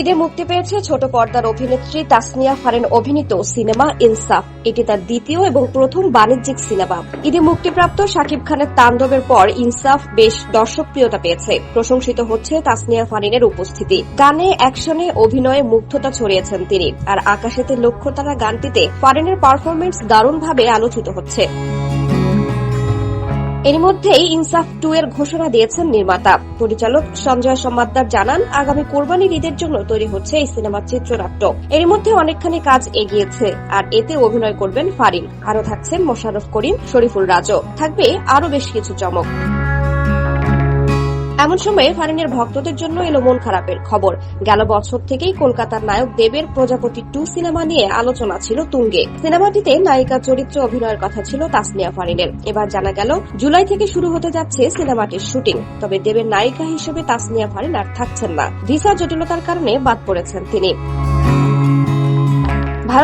ঈদে মুক্তি পেয়েছে ছোট পর্দার অভিনেত্রী তাসনিয়া ফারেন অভিনীত সিনেমা ইনসাফ। এটি তার দ্বিতীয় এবং প্রথম বাণিজ্যিক সিনেমা। ঈদে মুক্তিপ্রাপ্ত শাকিব খানের তাণ্ডবের পর ইনসাফ বেশ দর্শকপ্রিয়তা পেয়েছে। প্রশংসিত হচ্ছে তাসনিয়া ফারিনের উপস্থিতি। গানে, অ্যাকশনে, অভিনয়ে মুগ্ধতা ছড়িয়েছেন তিনি। আর আকাশেতে লক্ষ্য তারা গানটিতে ফারিনের পারফরমেন্স দারুণভাবে আলোচিত হচ্ছে। এর মধ্যেই ইনসাফ টু এর ঘোষণা দিয়েছেন নির্মাতা। পরিচালক সঞ্জয় সম্বাদদার জানান, আগামী কোরবানির ঈদের জন্য তৈরি হচ্ছে এই সিনেমার চিত্রনাট্য। এর মধ্যে অনেকখানি কাজ এগিয়েছে, আর এতে অভিনয় করবেন ফারিন। আরও থাকছেন মোশাররফ করিম, শরীফুল রাজও। থাকবে আরও বেশ কিছু চমক। এমন সময়ে ফারিনের ভক্তদের জন্য এলো মন খারাপের খবর। গেল বছর থেকেই কলকাতার নায়ক দেবের প্রজাপতি টু সিনেমা নিয়ে আলোচনা ছিল তুঙ্গে। সিনেমাটিতে নায়িকা চরিত্রে অভিনয়ের কথা ছিল তাসনিয়া ফারিনের। এবার জানা গেল, জুলাই থেকে শুরু হতে যাচ্ছে সিনেমাটির শুটিং। তবে দেবের নায়িকা হিসেবে তাসনিয়া ফারিন আর থাকছেন না। ভিসা জটিলতার কারণে বাদ পড়েছেন তিনি।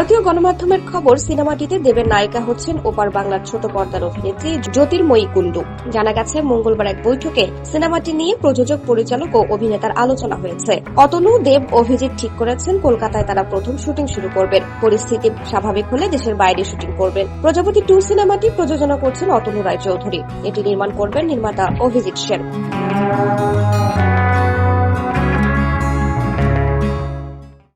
ভারতীয় গণমাধ্যমের খবর, সিনেমাটিতে দেবের নায়িকা হচ্ছেন ওপার বাংলার ছোট পর্দার অভিনেত্রী জ্যোতির্ময়ী কুণ্ডু জানা গেছে, মঙ্গলবার এক বৈঠকে সিনেমাটি নিয়ে প্রযোজক, পরিচালক ও অভিনেতার আলোচনা হয়েছে। অতনু দেব অভিজিৎ ঠিক করেছেন, কলকাতায় তারা প্রথম শুটিং শুরু করবেন। পরিস্থিতি স্বাভাবিক হলে দেশের বাইরে শুটিং করবেন। প্রজাপতি টু সিনেমাটি প্রযোজনা করছেন অতনু রায় চৌধুরী এটি নির্মাণ করবেন নির্মাতা অভিজিৎ সেন।